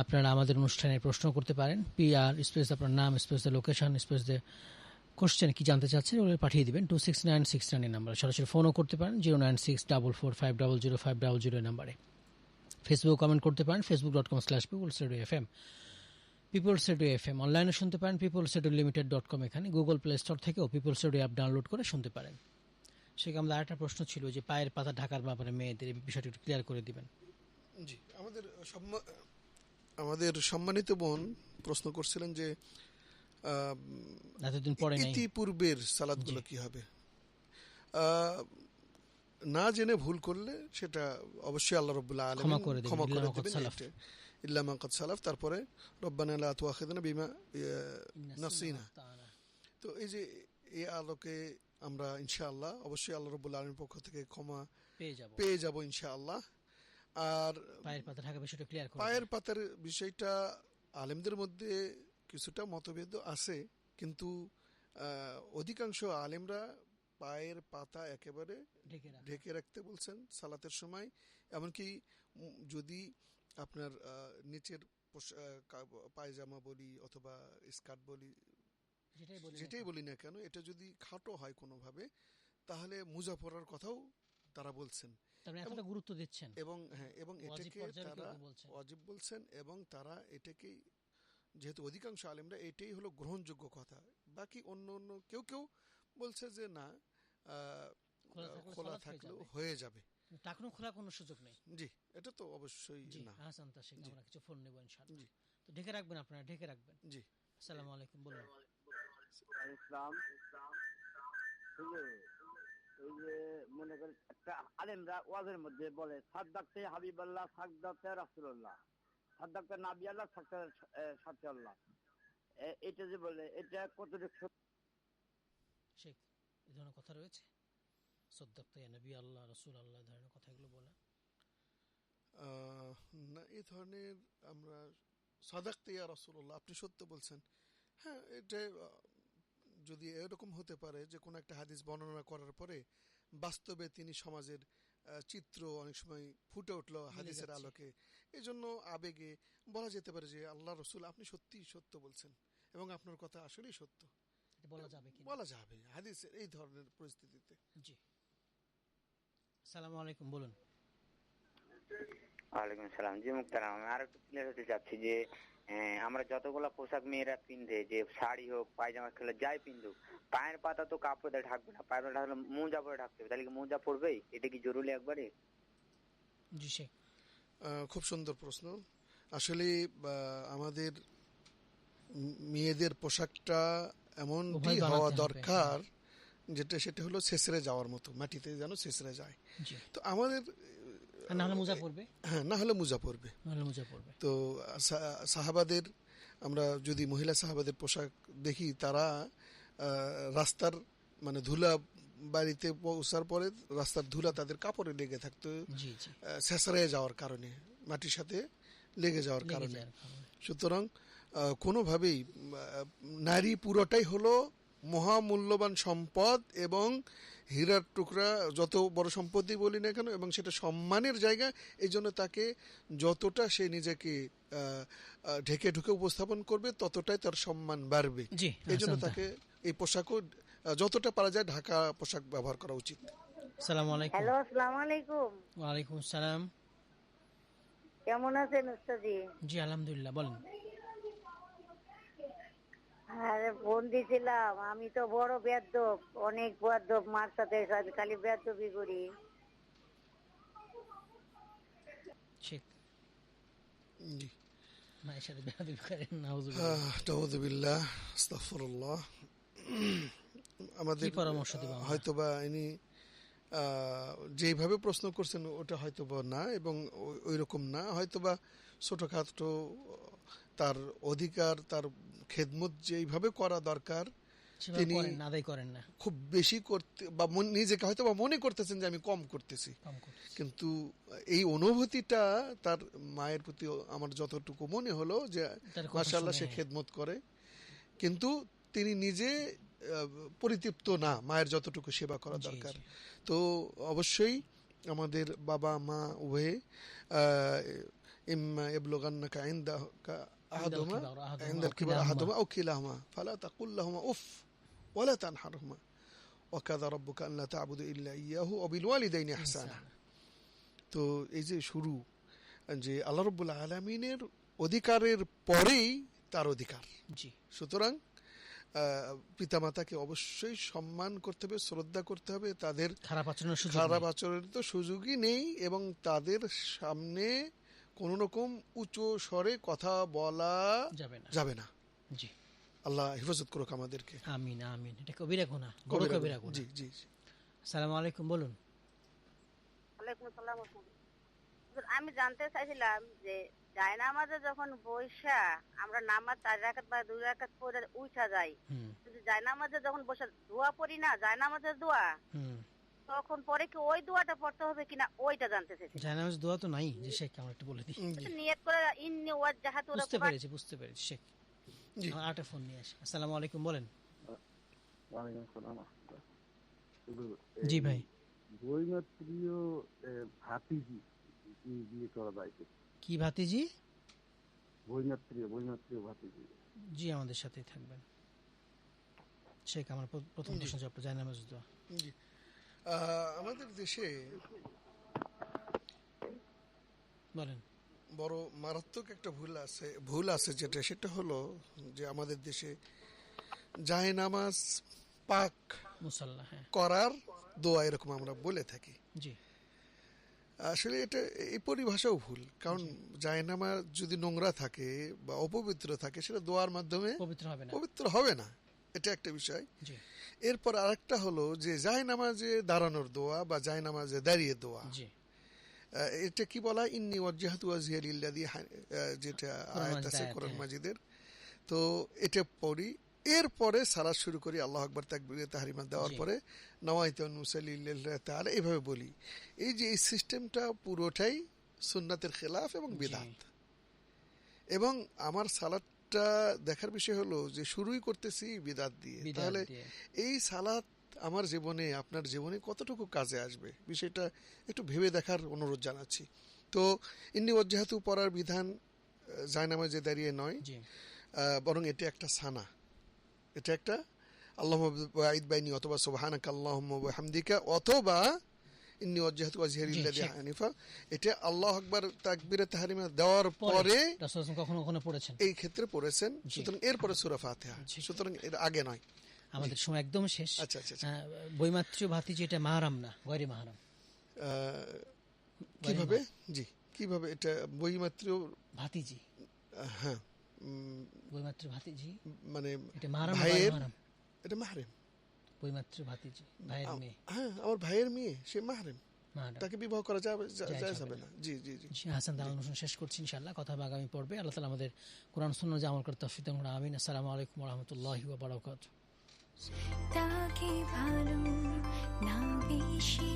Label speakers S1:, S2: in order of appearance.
S1: আপনারা আমাদের অনুষ্ঠানে প্রশ্ন করতে পারেন। পি আর স্পেস আপনার নাম space the location space the question কি জানতে চাচ্ছেন ওগুলো পাঠিয়ে দিবেন। Two six nine six nine number সরাসরি ফোনও করতে পারেন zero nine six double four five double zero five double zero নাম্বারে। ফেসবুক কমেন্ট করতে পারেন Facebook dot com slash peoples radio F M peoples radio F M অনলাইনে শুনতে পারেন peoples radio limited dot com এখানে গুগল প্লে স্টোর থেকেও peoples radio app download করে শুনতে পারেন। সেখানে আমাদের আরেকটা প্রশ্ন ছিল যে পায়ের পাতা ঢাকার ব্যাপারে মেয়েদের বিষয়টি একটু ক্লিয়ার করে দিবেন।
S2: জি, আমাদের সম্মা- আমাদের সম্মানিত বোন প্রশ্ন করছিলেন যে
S1: এতদিন পরে
S2: ইতিপূর্বের সালাদগুলো কি হবে? না জেনে ভুল করলে সেটা অবশ্যই আল্লাহ রব্বুল্লাহ আলমিন
S1: ক্ষমা করে দেবেন, সালাফ।
S2: তারপরে রব্বানা তুআখিযনা বিমা নাসিনা। তো এই যে এই আলোকে আমরা ইনশাআল্লাহ অবশ্যই আল্লাহ রব্বুল আলমীর পক্ষ থেকে ক্ষমা
S1: পেয়ে যাব।
S2: পেয়ে যাব ইনশাআল্লাহ। আর
S1: পায়ের পাতা ঢাকা বিষয়টা ক্লিয়ার
S2: পায়ের পাতার বিষয়টা আলেমদের মধ্যে কিছুটা মতভেদ আছে কিন্তু অধিকাংশ আলেমরা পায়ের পাতা একেবারে
S1: ঢেকে
S2: রাখতে বলছেন সালাতের সময়। এমনকি যদি আপনার নিচের পায়জামা বলি অথবা স্কার্ট বলি
S1: যেটাই বলি না কেন।
S2: এটা যদি খাটো হয় কোনোভাবে তাহলে মুজা পরার কথাও তারা বলছেন।
S1: এতটা গুরুত্ব দিচ্ছেন।
S2: এবং হ্যাঁ এবং এটাকে তারা
S1: কেউ বলছেন।
S2: এবং তারা এটাকেই যেহেতু অধিকাংশ আলেমরা এটাই হলো গ্রহণযোগ্য কথা বাকি অন্য অন্য কেউ কেউ বলছে যে না
S1: খোলা হয়ে
S2: থাকলেও হয়ে যাবে।
S1: টাকনো খোলা কোনো সুযোগ নেই।
S2: জি এটা তো অবশ্যই না।
S1: হাসান তাসিক আমরা কিছু ফোন নেব ইনশাআল্লাহ।
S2: জি।
S1: তো ঢেকে রাখবেন আপনারা ঢেকে রাখবেন।
S2: জি।
S1: আসসালামু আলাইকুম বলুন।
S3: ইসলাম এই যে মনে করেন একটা আলেমরা ওয়াজের মধ্যে বলে সাদ্দাকতে হাবিবাল্লাহ সাদ্দাকতে রাসুল্লাহ সাদ্দাকতে নাবি আল্লাহ সাথে আল্লাহ। এটা যে বলে এটা কতটুকু সত্য?
S1: শেখ এই ধরনের কথা রয়েছে? সদ্দাক্ত নবী আল্লাহ রসুল আল্লাহ ধরনের কথাগুলো বলা?
S2: আহ, না এই ধরনের আমরা সাদাকতে ইয়া রসুল্লাহ আপনি সত্য বলছেন। হ্যাঁ এটা যদি এরকম হতে পারে যে কোনো একটা হাদিস বর্ণনা করার পরে বাস্তবে তিনি সমাজের চিত্র অনেক সময় ফুটে উঠল হাদিসের আলোকে। এই জন্য আবেগে বলা যেতে পারে যে আল্লাহ রসুল আপনি সত্যি সত্য বলছেন এবং আপনার কথা আসলেই সত্য।
S1: বলা যাবে কি
S2: বলা যাবে হাদিসের এই ধরনের পরিস্থিতিতে।
S1: জি। সালাম আলাইকুম বলুন।
S4: ওয়ালাইকুম সালাম জি মুক্তারাম আমি আর একটু ক্লিয়ার হতে চাচ্ছি যে আমরা যতগুলা পোশাক মেয়েরা পিন্ধে যে শাড়ি হোক পায়জামা খেলে যাই পিন্ধুক পায়ের পাতা তো কাপড় দিয়ে ঢাকবে না পায়ের ঢাকলে মোজা পরে ঢাকতে হবে তাহলে কি মোজা পড়বেই এটা কি জরুরি একবারে?
S1: জি শেখ
S2: খুব সুন্দর প্রশ্ন। আসলে আহ, আমাদের মেয়েদের পোশাকটা এমনটি
S1: উভয়
S2: হওয়া দরকার যেটা সেটা হলো শেষরে যাওয়ার মতো মাটিতে যেন শেষরে যায়। তো আমাদের
S1: না হলে মোজা পড়বে
S2: হ্যাঁ না হলে মোজা পড়বে
S1: না হলে মোজা পড়বে
S2: তো সাহাবাদের আমরা যদি মহিলা সাহাবাদের পোশাক দেখি তারা রাস্তার মানে ধুলা বাড়িতে পৌঁছার পরে রাস্তার ধুলা তাদের কাপড়ে লেগে থাকতো
S1: জি জি।
S2: শেষরে যাওয়ার কারণে মাটির সাথে লেগে যাওয়ার কারণে। সুতরাং কোনোভাবেই নারী পুরোটাই হলো মহামূল্যবান সম্পদ এবং হীরার টুকরা যত বড় সম্পত্তি বলি না কেন এবং সেটা সম্মানের জায়গা এই জন্য তাকে যতটা সে নিজেকে ঢেকে ঢুকে উপস্থাপন করবে ততটাই তার সম্মান বাড়বে। এই জন্য তাকে এই পোশাকও যতটা পারা যায় ঢাকা পোশাক ব্যবহার করা উচিত।
S1: সালাম আলাইকুম।
S5: হ্যালো আসসালামু আলাইকুম।
S1: ওয়ালাইকুম সালাম।
S5: কেমন আছেন উস্তাদি?
S1: জি আলহামদুলিল্লাহ বলেন।
S5: আরে ফোন দিছিলাম। আমি তো বড় বেদ্যপ অনেক বেদ্যপ মার সাথে সাথে খালি বেদ্যপি করি।
S1: মায়ের সাথে করেন
S2: আস্তাগফিরুল্লাহ। আমাদের
S1: পরামর্শ দেব আমরা?
S2: হয়তোবা ইনি আহ, যেইভাবে প্রশ্ন করছেন ওটা হয়তোবা না এবং ওই রকম না। হয়তোবা ছোটখাটো তার অধিকার তার খেদমত যেইভাবে করা দরকার তিনি
S1: আদায় করেন না।
S2: খুব বেশি করতে বা নিজেকে হয়তো বা মনে করতেছেন যে আমি কম করতেছি। কিন্তু এই অনুভূতিটা তার মায়ের প্রতি আমার যতটুকু মনে হলো যে মাসাল্লাহ সে খেদমত করে। কিন্তু তিনি নিজে পরিতৃপ্ত না মায়ের যতটুকু সেবা করা দরকার। তো অবশ্যই আমাদের বাবা মা উভয়ে ইম্মা এবলোগান্না কা কা أحدهما عند
S1: أو
S2: الكبر
S1: كلاهما.
S2: أحدهما أو كلاهما فلا تقل لهما أف ولا تنحرهما وكذا ربك أن لا تعبد إلا إياه وبالوالدين إحسانا তো এই যে শুরু যে আল্লাহ রব্বুল আলমিনের অধিকারের পরেই তার অধিকার
S1: জি
S2: সুতরাং আহ, পিতামাতাকে অবশ্যই সম্মান করতে হবে শ্রদ্ধা করতে হবে তাদের
S1: খারাপ আচরণের সুযোগ
S2: খারাপ
S1: নেই।
S2: আচরণের তো সুযোগই নেই এবং তাদের সামনে কোনো রকম উঁচু স্বরে কথা বলা
S1: যাবে না।
S2: যাবে না।
S1: জি।
S2: আল্লাহ হেফাজত করুক আমাদেরকে।
S1: আমিন আমিন। এটা কবিরা গুনাহ বড়
S2: কবিরা গুনাহ। জি জি জি।
S1: আসসালামু আলাইকুম বলুন।
S5: ওয়ালাইকুম আসসালাম আমি জানতে চাইছিলাম যে জায়নামাজে যখন বৈশা আমরা নামাজ চার রাকাত বা দুই রাকাত পরে উঠা যাই।
S1: হুম।
S5: কিন্তু জায়নামাজে যখন বসে দোয়া পড়ি না জায়নামাজের দোয়া
S1: হুম।
S5: তখন পরে কি ওই দোয়াটা পড়তে হবে কিনা ওইটা জানতে চাইছি।
S1: জানাজ দোয়া তো নাই যে শেখ আমরা একটু বলে দিই।
S5: নিয়ত করে ইন্নি ওয়াজ্জাহাতু
S1: বুঝতে পেরেছি বুঝতে পেরেছি শেখ।
S2: জি।
S1: আরেকটা ফোন নিয়ে আসি। আসসালামু আলাইকুম বলেন।
S6: ওয়ালাইকুম আসসালাম
S1: জি ভাই।
S6: বৈমাত্রীয় এ, ভাতিজি কি বিয়ে করা যায় কি?
S1: কি ভাতিজি?
S6: বৈমাত্রীয় বৈমাত্রীয় ভাতিজি।
S1: জি আমাদের সাথেই থাকবেন। শেখ আমার প্র- প্রথম প্রশ্ন জবাব জানাজ দোয়া।
S2: জি। আমাদের দেশে
S1: বলেন।
S2: বড় মারাত্মক একটা ভুল আছে ভুল আছে যেটা সেটা হলো যে আমাদের দেশে জায় নামাজ পাক
S1: হ্যাঁ।
S2: করার দোয়া এরকম আমরা বলে থাকি।
S1: জি।
S2: আসলে এটা এই পরিভাষাও ভুল কারণ জায়নামাজ যদি নোংরা থাকে বা অপবিত্র থাকে সেটা দোয়ার মাধ্যমে
S1: পবিত্র হবে না।
S2: পবিত্র হবে না। এটা একটা বিষয়। এরপর আরেকটা হলো যে জায়নামাজে দাঁড়ানোর দোয়া বা জায়নামাজে দাঁড়িয়ে দোয়া। এটা কি বলা ইন্নি ওয়াজ্জাহাতু ওয়াজহিয়া লিল্লাযী যেটা আয়াত আছে কোরআন। মাজিদের। তো এটা পড়ি। এরপরে সালাদ শুরু করি আল্লাহ আকবর তাকবীর তাহরিমা দেওয়ার। পরে নওয়াইতু নুসাল্লিল্লাহ তাআলা এইভাবে বলি। এই যে এই সিস্টেমটা পুরোটাই সুন্নাতের খেলাফ এবং বিদাত। এবং আমার সালাদটা দেখার বিষয় হলো যে শুরুই করতেছি বিদাত দিয়ে। তাহলে এই সালাত আমার জীবনে আপনার জীবনে কতটুকু কাজে আসবে? বিষয়টা একটু ভেবে দেখার অনুরোধ জানাচ্ছি। তো ইন্নি ওজ্জাহাতু পড়ার বিধান আহ, যে দাঁড়িয়ে নয়। বরং এটা একটা সানা। এটা একটা আল্লাহ ঈদ বাইনি অথবা সুবহানাক আল্লাহুম্মা ওয়া হামদিকা অথবা ইন্নি ওজ্জাহাতু ওয়াজহিরিল্লাযী
S1: শেখ।
S2: হানিফা। এটা আল্লাহ আকবার তাকবীরে তাহরিমা দেওয়ার
S1: পরে
S2: পরে
S1: রাসূল কখনো কখনো পড়েছেন।
S2: এই ক্ষেত্রে পড়েছেন।
S1: জি।
S2: সুতরাং এরপরে সূরা ফাতিহা।
S1: জি।
S2: সুতরাং এর আগে নয়।
S1: আমাদের সময় একদম শেষ।
S2: আচ্ছা আচ্ছা আচ্ছা।
S1: আহ, বৈমাত্রীয় ভাতিজি এটা মাহারাম না গয়রে মাহারাম।
S2: কীভাবে? জি কীভাবে এটা বইমাত্র
S1: ভাতিজি
S2: হ্যাঁ উম,
S1: বৈমাত্র ভাতিজি
S2: মানে
S1: এটা মাহারাম।
S2: এটা মাহরেম।
S1: বইমাত্র ভাতিজি ভাইয়ের মেয়ে।
S2: হ্যাঁ আমার ভাইয়ের মেয়ে সে মাহরেম। তাকে বিবাহ করা যাবে যাবে না। জি জি জি।
S1: হাসান দাল অনুষ্ঠান শেষ করছি ইনশাআল্লাহ কথা হবে আগামী পর্বে। আল্লাহ তালা আমাদের কোরআন সুন্নাহ যে আমল করতে তৌফিক দান আমিন। আসসালামু আলাইকুম ওয়া রাহমাতুল্লাহি ওয়া বারাকাতুহু।
S7: তাকে ভালো না বেশি।